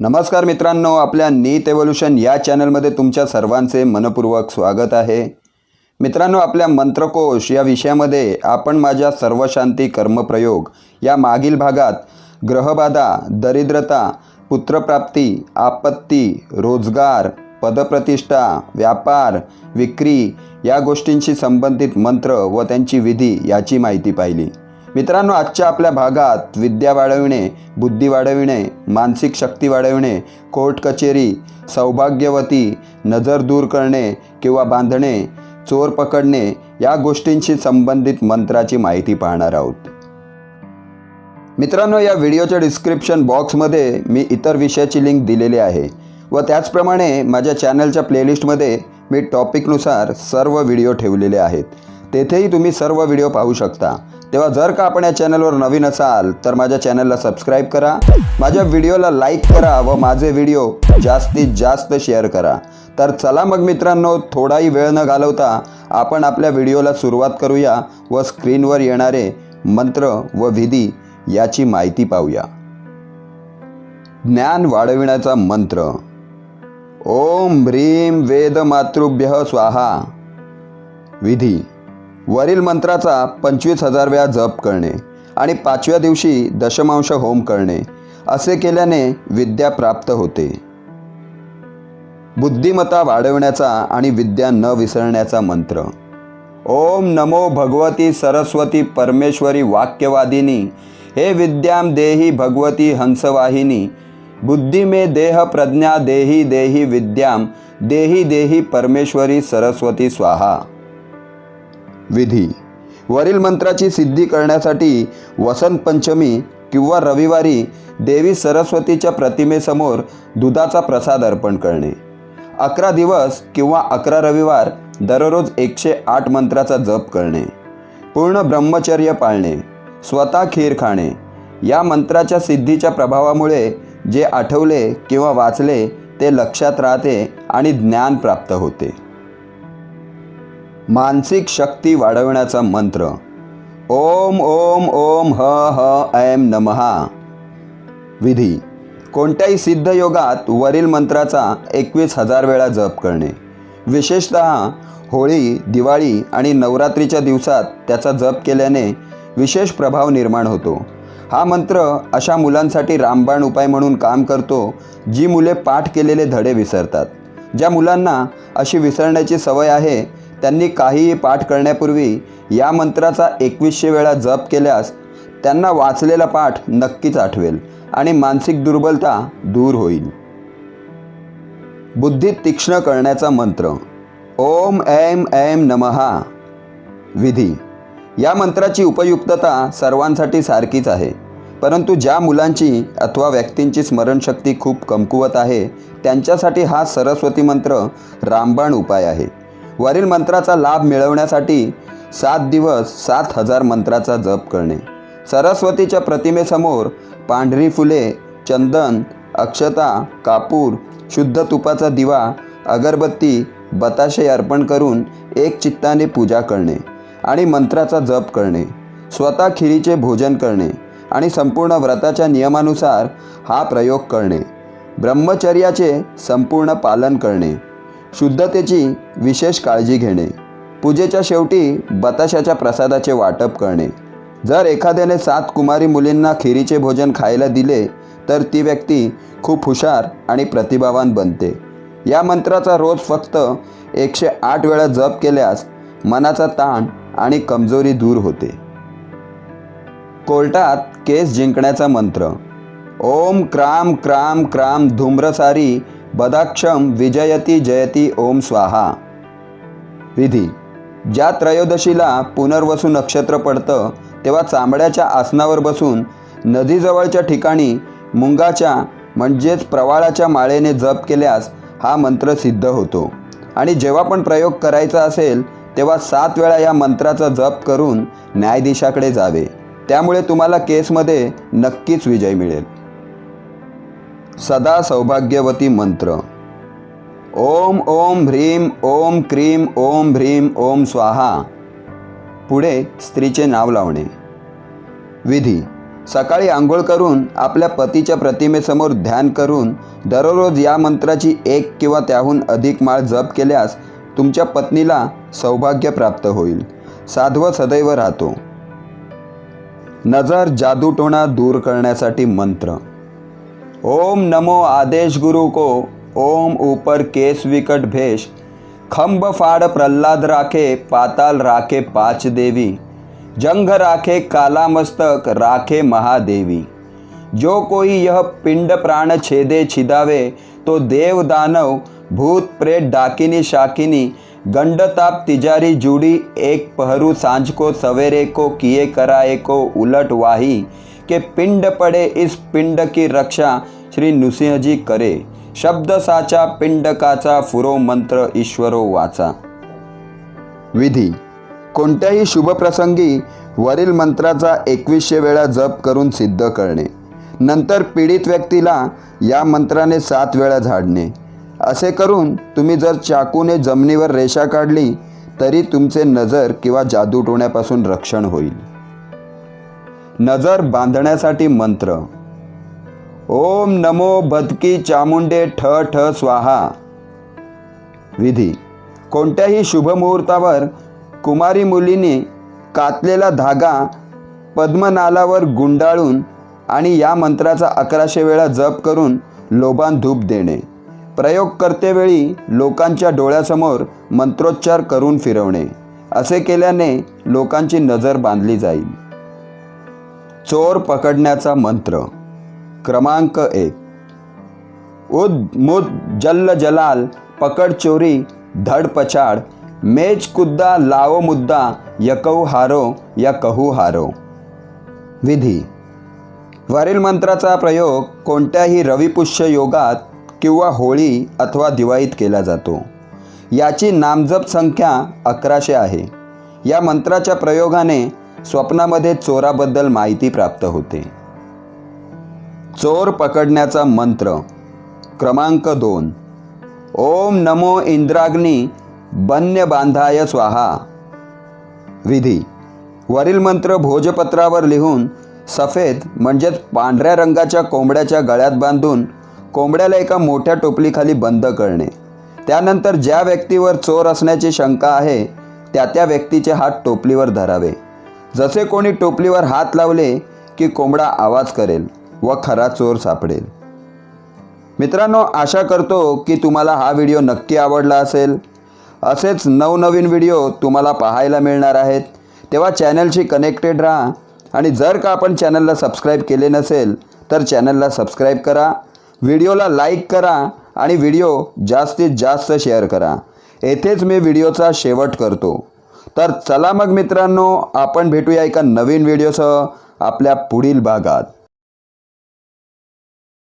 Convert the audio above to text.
नमस्कार मित्रांनो आपल्या नीत एव्होल्युशन या चॅनलमध्ये तुमच्या सर्वांचे मनपूर्वक स्वागत आहे. मित्रांनो आपल्या मंत्रकोश या विषयामध्ये आपण माझ्या सर्वशांती कर्मप्रयोग या मागील भागात ग्रहबाधा दरिद्रता पुत्रप्राप्ती आपत्ती रोजगार पदप्रतिष्ठा व्यापार विक्री या गोष्टींशी संबंधित मंत्र व त्यांची विधी याची माहिती पाहिली. मित्रांनो आजच्या आपल्या भागात विद्या वाढविणे बुद्धी वाढविणे मानसिक शक्ती वाढविणे कोर्ट कचेरी सौभाग्यवती नजर दूर करणे किंवा बांधणे चोर पकडणे या गोष्टींशी संबंधित मंत्राची माहिती पाहणार आहोत. मित्रांनो या व्हिडिओच्या डिस्क्रिप्शन बॉक्समध्ये मी इतर विषयाची लिंक दिलेली आहे व त्याचप्रमाणे माझ्या चॅनलच्या प्लेलिस्टमध्ये मी टॉपिकनुसार सर्व व्हिडिओ ठेवलेले आहेत. तेथेही तुम्ही सर्व व्हिडिओ पाहू शकता. तेव्हा जर का आपण या चॅनलवर नवीन असाल तर माझ्या चॅनलला सबस्क्राईब करा. माझ्या व्हिडिओला लाईक करा व माझे व्हिडिओ जास्तीत जास्त शेअर करा. तर चला मग मित्रांनो थोडाही वेळ न घालवता आपण आपल्या व्हिडिओला सुरुवात करूया व स्क्रीनवर येणारे मंत्र व विधी याची माहिती पाहूया. ज्ञान वाढविण्याचा मंत्र. ओम ह्रीम वेद मातृभ्य स्वाहा. विधी. वरील मंत्राचा पंचवीस हजार वेळा जप करणे आणि पाचव्या दिवशी दशमांश होम करणे असे केल्याने विद्या प्राप्त होते. बुद्धिमत्ता वाढवण्याचा आणि विद्या न विसरण्याचा मंत्र. ओम नमो भगवती सरस्वती परमेश्वरी वाक्यवादिनी हे विद्याम देही भगवती हंसवाहिनी बुद्धी मे देह प्रज्ञा देही देही विद्याम देही देही परमेश्वरी सरस्वती स्वाहा. विधी. वरील मंत्राची सिद्धी करण्यासाठी वसंत पंचमी किंवा रविवारी देवी सरस्वतीच्या प्रतिमेसमोर दुधाचा प्रसाद अर्पण करणे. अकरा दिवस किंवा अकरा रविवार दररोज एकशे आठ मंत्राचा जप करणे. पूर्ण ब्रह्मचर्य पाळणे. स्वतः खीर खाणे. या मंत्राच्या सिद्धीच्या प्रभावामुळे जे आठवले किंवा वाचले ते लक्षात राहते आणि ज्ञान प्राप्त होते. मानसिक शक्ती वाढवण्याचा मंत्र. ओम ओम ओम ह ह ऐम नमहा. विधी. कोणत्याही सिद्धयोगात वरील मंत्राचा एकवीस हजार वेळा जप करणे. विशेषत होळी दिवाळी आणि नवरात्रीच्या दिवसात त्याचा जप केल्याने विशेष प्रभाव निर्माण होतो. हा मंत्र अशा मुलांसाठी रामबाण उपाय म्हणून काम करतो जी मुले पाठ केलेले धडे विसरतात. ज्या मुलांना अशी विसरण्याची सवय आहे त्यांनी काहीही पाठ करण्यापूर्वी या मंत्राचा एकवीसशे वेळा जप केल्यास त्यांना वाचलेला पाठ नक्कीच आठवेल आणि मानसिक दुर्बलता दूर होईल. बुद्धी तीक्ष्ण करण्याचा मंत्र ओम ऐम ऐम नमहा विधी. या मंत्राची उपयुक्तता सर्वांसाठी सारखीच आहे परंतु ज्या मुलांची अथवा व्यक्तींची स्मरणशक्ती खूप कमकुवत आहे त्यांच्यासाठी हा सरस्वती मंत्र रामबाण उपाय आहे. वरील मंत्राचा लाभ मिळवण्यासाठी सात दिवस सात हजार मंत्राचा जप करणे. सरस्वतीच्या प्रतिमेसमोर पांढरी फुले चंदन अक्षता कापूर शुद्ध तुपाचा दिवा अगरबत्ती बताशे अर्पण करून एक चित्ताने पूजा करणे आणि मंत्राचा जप करणे. स्वतः खिरीचे भोजन करणे आणि संपूर्ण व्रताच्या नियमानुसार हा प्रयोग करणे. ब्रह्मचर्याचे संपूर्ण पालन करणे. शुद्धतेची विशेष काळजी घेणे. पूजेच्या शेवटी बताशाच्या प्रसादाचे वाटप करणे. जर एखाद्याने सात कुमारी मुलींना खिरीचे भोजन खायला दिले तर ती व्यक्ती खूप हुशार आणि प्रतिभावान बनते. या मंत्राचा रोज फक्त एकशे आठ वेळा जप केल्यास मनाचा ताण आणि कमजोरी दूर होते. कोर्टात केस जिंकण्याचा मंत्र. ओम क्राम क्राम क्राम धूम्रसारी बदाक्षम विजयती जयती ओम स्वाहा. विधी. ज्या त्रयोदशीला पुनर्वसू नक्षत्र पडतं तेव्हा चांबड्याच्या आसनावर बसून नदीजवळच्या ठिकाणी मुंगाच्या म्हणजेच प्रवाळाच्या माळेने जप केल्यास हा मंत्र सिद्ध होतो. आणि जेव्हा पण प्रयोग करायचा असेल तेव्हा सात वेळा या मंत्राचा जप करून न्यायाधीशाकडे जावे. त्यामुळे तुम्हाला केसमध्ये नक्कीच विजय मिळेल. सदा सौभाग्यवती मंत्र. ओम ओम भ्रीम ओम क्रीम ओम भ्रीम ओम स्वाहा. पुढे स्त्रीचे नाव लावणे. विधी. सकाळी आंघोळ करून आपल्या पतीच्या प्रतिमेसमोर ध्यान करून दररोज या मंत्राची एक किंवा त्याहून अधिक माळ जप केल्यास तुमच्या पत्नीला सौभाग्य प्राप्त होईल. साध्व सदैव राहतो. नजर जादूटोणा दूर करण्यासाठी मंत्र. ओम नमो आदेश गुरु को, ओम ऊपर केस विकट भेष, खंब फाड़ प्रहलाद राखे, पाताल राखे पाच देवी जंग राखे काला मस्तक, राखे महादेवी। जो कोई यह पिंड प्राण छेदे छिदावे तो देव दानव, भूत प्रेत डाकिनी शाकिनी गंडताप तिजारी जुड़ी, एक पहरू साँझ को सवेरे को किए कराए को उलट वाही के पिंड पड़े इस पिंड की रक्षा श्री नृसिंहजी करे। शब्द साचा पिंडकाचा फुरो मंत्र ईश्वरो वाचा। विधी कोणत्याही शुभप्रसंगी वरील मंत्राचा एकवीसशे वेळा जप करून सिद्ध करणे. नंतर पीडित व्यक्तीला या मंत्राने सात वेळा झाडणे. असे करून तुम्ही जर चाकूने जमिनीवर रेषा काढली तरी तुमचे नजर किंवा जादूटोण्यापासून रक्षण होईल. नजर बांधण्यासाठी मंत्र. ओम नमो भदकी चामुंडे ठ ठ स्वाहा. विधी. कोणत्याही शुभमुहूर्तावर कुमारी मुलीने कातलेला धागा पद्मनालावर गुंडाळून आणि या मंत्राचा अकराशे वेळा जप करून लोबान धूप देणे. प्रयोग करतेवेळी लोकांच्या डोळ्यासमोर मंत्रोच्चार करून फिरवणे. असे केल्याने लोकांची नजर बांधली जाईल. चोर पकडण्याचा मंत्र. क्रमांक एक. उद मुद जल्ल जलाल पकड चोरी धड पछाड मेज कुद्दा लाओ मुद्दा यकऊ हारो या कहू हारो. विधी. वरील मंत्राचा प्रयोग कोणत्याही रविपुष्य योगात किंवा होळी अथवा दिवाळीत केला जातो. याची नामजप संख्या अकराशे आहे. या मंत्राच्या प्रयोगाने स्वप्नामध्ये चोराबद्दल माहिती प्राप्त होते. चोर पकडण्याचा मंत्र क्रमांक दोन. ओम नमो इंद्राग्नी बन्य बांधाय स्वाहा. विधी. वरील मंत्र भोजपत्रावर लिहून सफेद म्हणजेच पांढऱ्या रंगाच्या कोंबड्याच्या गळ्यात बांधून कोंबड्याला एका मोठ्या टोपलीखाली बंद करणे. त्यानंतर ज्या व्यक्तीवर चोर असण्याची शंका आहे त्या त्या व्यक्तीचे हात टोपलीवर धरावे. जसे कोणी टोपलीवर हात लावले की कोंबडा आवाज करेल व खरा चोर सापडेल. मित्रांनो आशा करतो की तुम्हाला हा व्हिडिओ नक्की आवडला असेल. असेच नवनवीन व्हिडिओ तुम्हाला पाहायला मिळणार आहेत. तेव्हा चॅनलशी कनेक्टेड राहा आणि जर का आपण चॅनलला सबस्क्राईब केले नसेल तर चॅनलला सबस्क्राईब करा व्हिडिओला लाईक करा आणि व्हिडिओ जास्तीत जास्त शेअर करा. येथेच मी व्हिडिओचा शेवट करतो. तर चला मग मित्रांनो आपण भेटूया एका नवीन व्हिडिओसह आपल्या पुढील भागात.